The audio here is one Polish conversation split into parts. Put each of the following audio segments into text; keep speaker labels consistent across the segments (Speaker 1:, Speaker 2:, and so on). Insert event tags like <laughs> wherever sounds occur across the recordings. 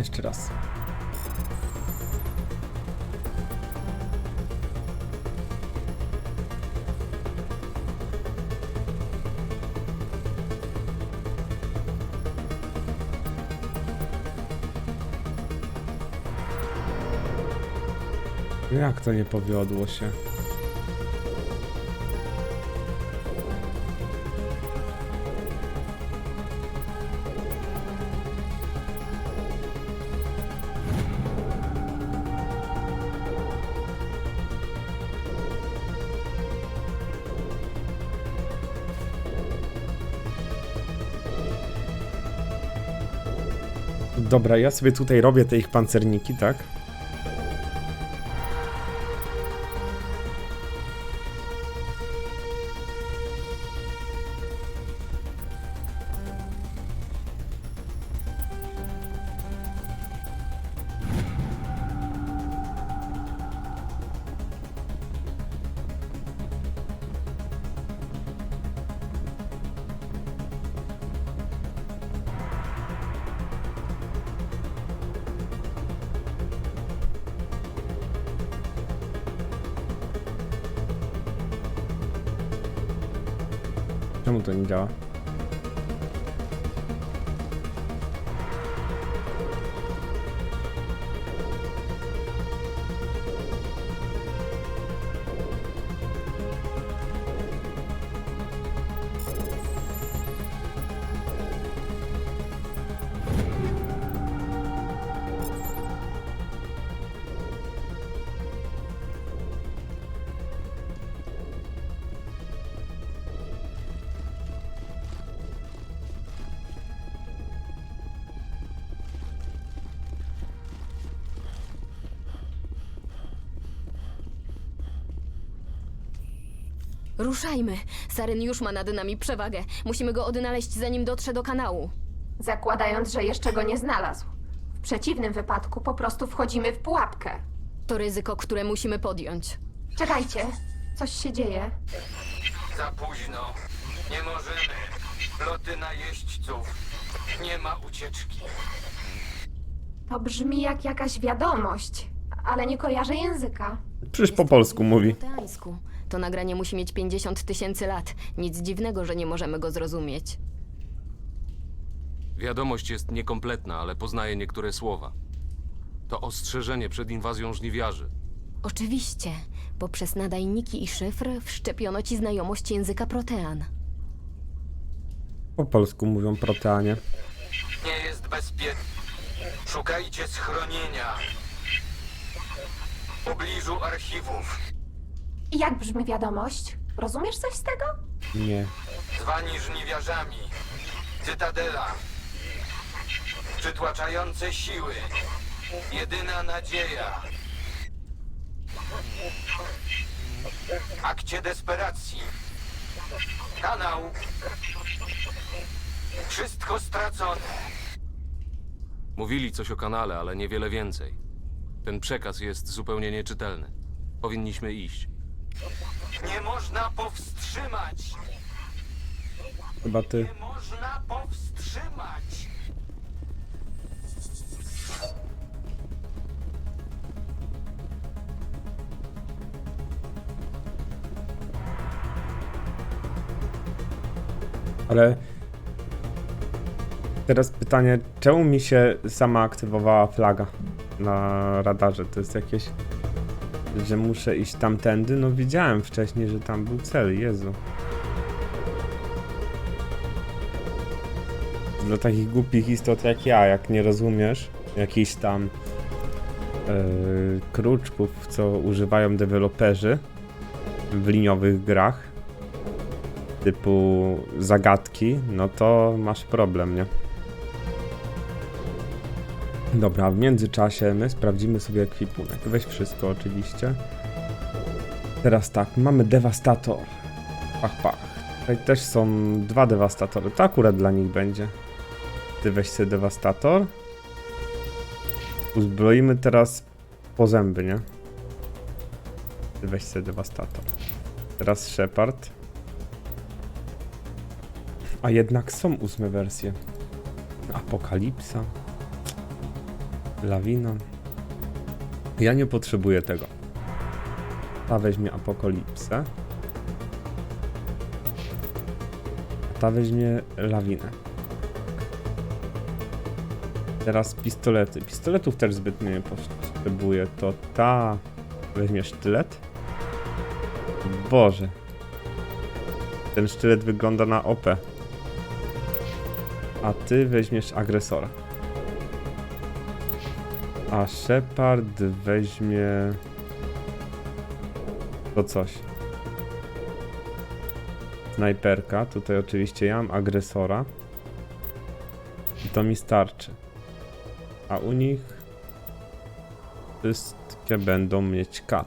Speaker 1: Jeszcze raz. Jak to nie powiodło się? Dobra, ja sobie tutaj robię te ich pancerniki, tak? Czemu to nie działa?
Speaker 2: Ruszajmy. Saren już ma nad nami przewagę. Musimy go odnaleźć, zanim dotrze do kanału.
Speaker 3: Zakładając, że jeszcze go nie znalazł. W przeciwnym wypadku po prostu wchodzimy w pułapkę.
Speaker 2: To ryzyko, które musimy podjąć.
Speaker 3: Czekajcie, coś się dzieje.
Speaker 4: Za późno. Nie możemy. Loty na jeźdźców. Nie ma ucieczki.
Speaker 3: To brzmi jak jakaś wiadomość, ale nie kojarzę języka.
Speaker 1: Przecież po polsku mówi.
Speaker 2: Teańsku. To nagranie musi mieć 50 tysięcy lat. Nic dziwnego, że nie możemy go zrozumieć.
Speaker 5: Wiadomość jest niekompletna, ale poznaję niektóre słowa. To ostrzeżenie przed inwazją żniwiarzy.
Speaker 2: Oczywiście. Poprzez nadajniki i szyfr wszczepiono ci znajomość języka protean.
Speaker 1: Po polsku mówią proteanie.
Speaker 4: Nie jest bezpiecznie. Szukajcie schronienia. W pobliżu archiwów.
Speaker 3: I jak brzmi wiadomość? Rozumiesz coś z tego?
Speaker 1: Nie.
Speaker 4: Zwani żniwiarzami. Cytadela. Przytłaczające siły. Jedyna nadzieja. Akcie desperacji. Kanał. Wszystko stracone.
Speaker 5: Mówili coś o kanale, ale niewiele więcej. Ten przekaz jest zupełnie nieczytelny. Powinniśmy iść.
Speaker 4: Nie można powstrzymać.
Speaker 1: Chyba ty.
Speaker 4: Nie można powstrzymać.
Speaker 1: Ale teraz pytanie, czemu mi się sama aktywowała flaga na radarze? To jest jakieś, że muszę iść tamtędy? No widziałem wcześniej, że tam był cel, Jezu. Dla takich głupich istot jak ja, jak nie rozumiesz jakichś tam yy, kruczków, co używają deweloperzy w liniowych grach, typu zagadki, no to masz problem, nie? Dobra, w międzyczasie my sprawdzimy sobie ekwipunek. Weź wszystko oczywiście. Teraz tak, mamy dewastator. Pach, pach. Tutaj też są dwa dewastatory. To akurat dla nich będzie. Ty weź sobie dewastator. Uzbroimy teraz po zęby, nie? Ty weź sobie dewastator. Teraz Shepard. A jednak są ósme wersje. Apokalipsa. Lawina. Ja nie potrzebuję tego. Ta weźmie apokalipsę. Ta weźmie lawinę. Teraz pistolety. Pistoletów też zbytnio nie potrzebuję. To ta weźmie sztylet. Boże. Ten sztylet wygląda na OP. A ty weźmiesz agresora. A Shepard weźmie to coś. Snajperka. Tutaj oczywiście ja mam agresora. I to mi starczy. A u nich wszystkie będą mieć kat.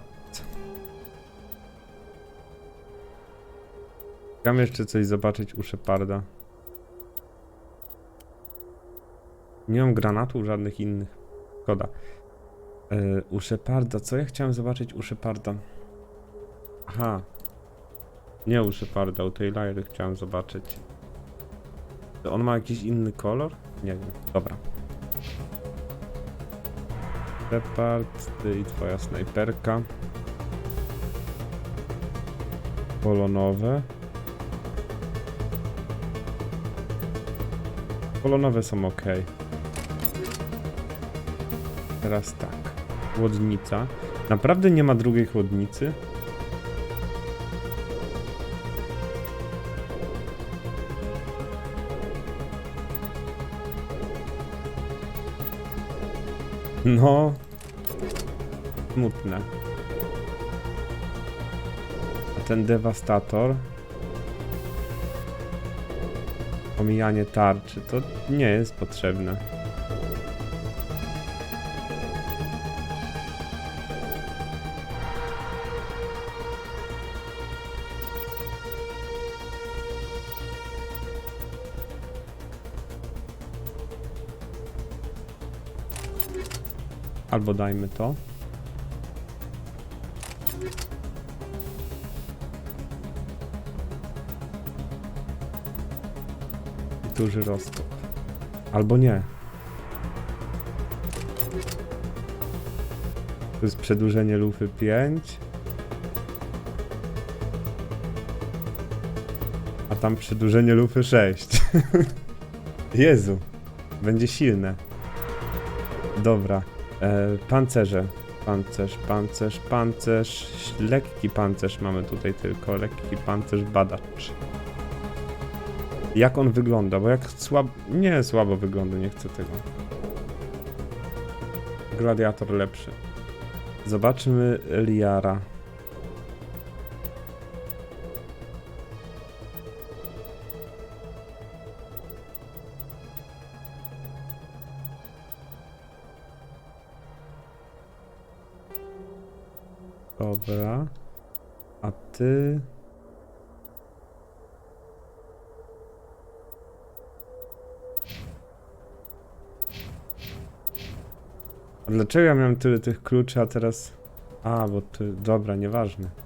Speaker 1: Chciałem jeszcze coś zobaczyć u Sheparda. Nie mam granatów żadnych innych. Szkoda. Yy, u Sheparda, co ja chciałem zobaczyć u Sheparda? Aha. Nie u Sheparda, u tej Lyry chciałem zobaczyć. Czy on ma jakiś inny kolor? Nie wiem. Dobra. Shepard, ty i twoja snajperka. Polonowe. Polonowe są ok. Teraz tak. Chłodnica. Naprawdę nie ma drugiej chłodnicy? No. Smutne. A ten dewastator. Omijanie tarczy to nie jest potrzebne. Albo dajmy to. Duży roztop. Albo nie. To jest przedłużenie lufy 5. A tam przedłużenie lufy 6. <laughs> Jezu. Będzie silne. Dobra. E, pancerze. Pancerz, pancerz, pancerz. Lekki pancerz mamy tutaj tylko. Lekki pancerz badacz. Jak on wygląda? Bo jak słabo. Nie, słabo wygląda, nie chcę tego. Gladiator lepszy. Zobaczmy Liara. Dobra. A ty. A dlaczego ja miałem tyle tych kluczy, a teraz. A, bo ty. Dobra, nieważne.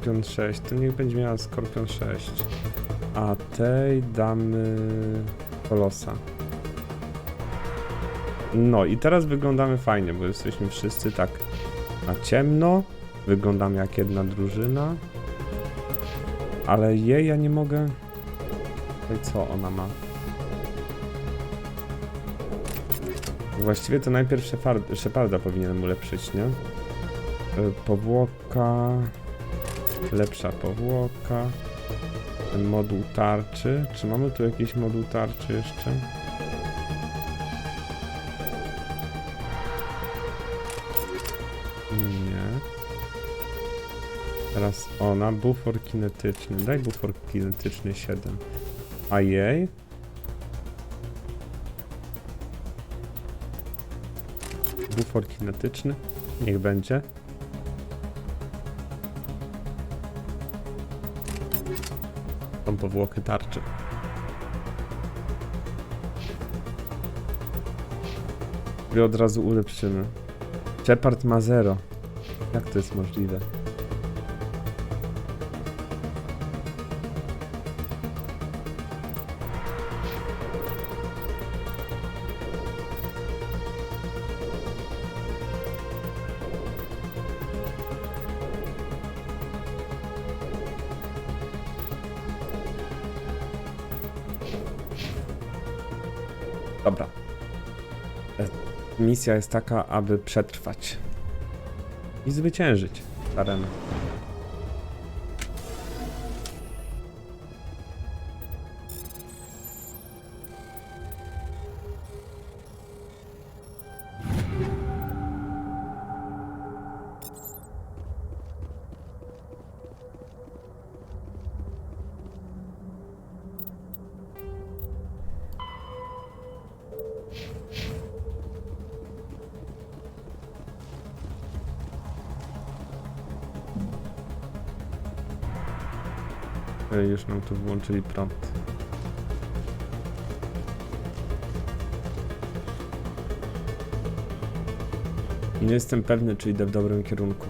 Speaker 1: Skorpion 6, to niech będzie miała Skorpion 6. A tej damy Kolosa. No i teraz wyglądamy fajnie, bo jesteśmy wszyscy tak na ciemno. Wyglądamy jak jedna drużyna. Ale jej ja nie mogę... Co ona ma? Właściwie to najpierw Sheparda powinienem ulepszyć, nie? Y, Powłoka... Lepsza powłoka. Moduł tarczy. Czy mamy tu jakiś moduł tarczy jeszcze? Nie. Teraz ona. Bufor kinetyczny. Daj bufor kinetyczny 7. A jej? Bufor kinetyczny? Niech będzie. Powłokę tarczy. I od razu ulepszymy. Shepard ma 0. Jak to jest możliwe? Dobra. Misja jest taka, aby przetrwać i zwyciężyć arenę. E, Już nam tu włączyli prąd. Nie jestem pewny, czy idę w dobrym kierunku.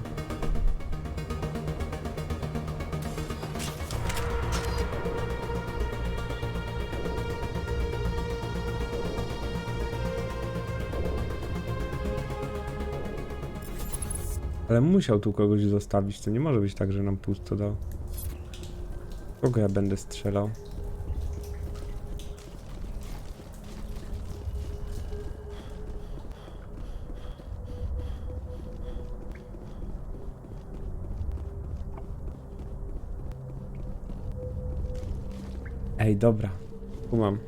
Speaker 1: Ale musiał tu kogoś zostawić, to nie może być tak, że nam pusto dał. Kogo ja będę strzelał? Ej, dobra. Kumam.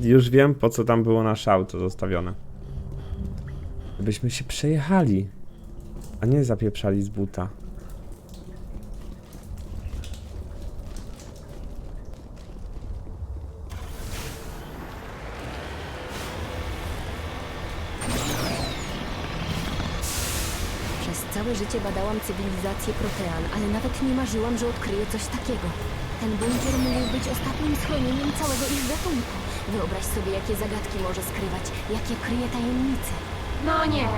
Speaker 1: Już wiem, po co tam było nasze auto zostawione. Żebyśmy się przejechali, a nie zapieprzali z buta.
Speaker 2: Przez całe życie badałam cywilizację Protean, ale nawet nie marzyłam, że odkryję coś takiego. Ten bunkier mógł być ostatnim schronieniem całego ich gatunku. Wyobraź sobie, jakie zagadki może skrywać, jakie kryje tajemnice.
Speaker 3: No nie.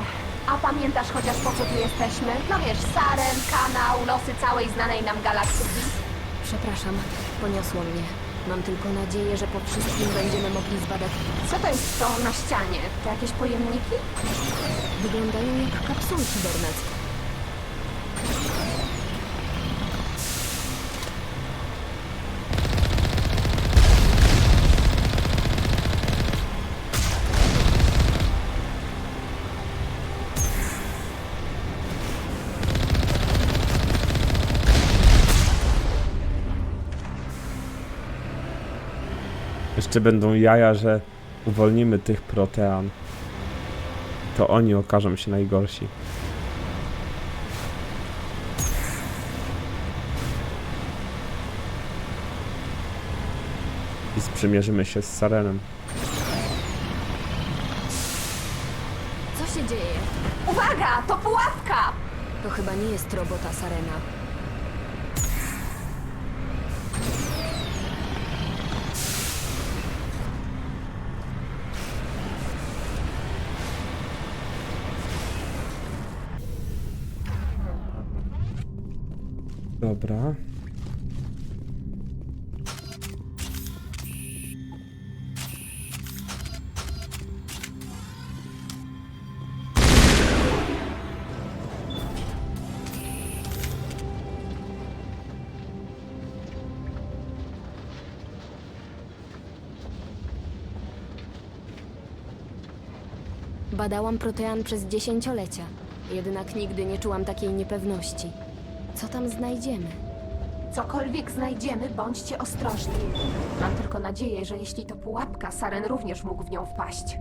Speaker 3: A pamiętasz chociaż po co tu jesteśmy? No wiesz, Saren, kanał, losy całej znanej nam galaktyki.
Speaker 2: Przepraszam, poniosło mnie. Mam tylko nadzieję, że po wszystkim będziemy mogli zbadać.
Speaker 3: Co to jest to na ścianie? To jakieś pojemniki?
Speaker 2: Wyglądają jak kapsułki bernackie.
Speaker 1: Jeszcze będą jaja, że uwolnimy tych protean. To oni okażą się najgorsi. I sprzymierzymy się z Sarenem.
Speaker 2: Co się dzieje?
Speaker 3: Uwaga, to pułapka!
Speaker 2: To chyba nie jest robota Sarena.
Speaker 1: Dobra.
Speaker 2: Badałam protean przez dziesięciolecia, jednak nigdy nie czułam takiej niepewności. Co tam znajdziemy?
Speaker 3: Cokolwiek znajdziemy, bądźcie ostrożni. Mam tylko nadzieję, że jeśli to pułapka, Saren również mógł w nią wpaść.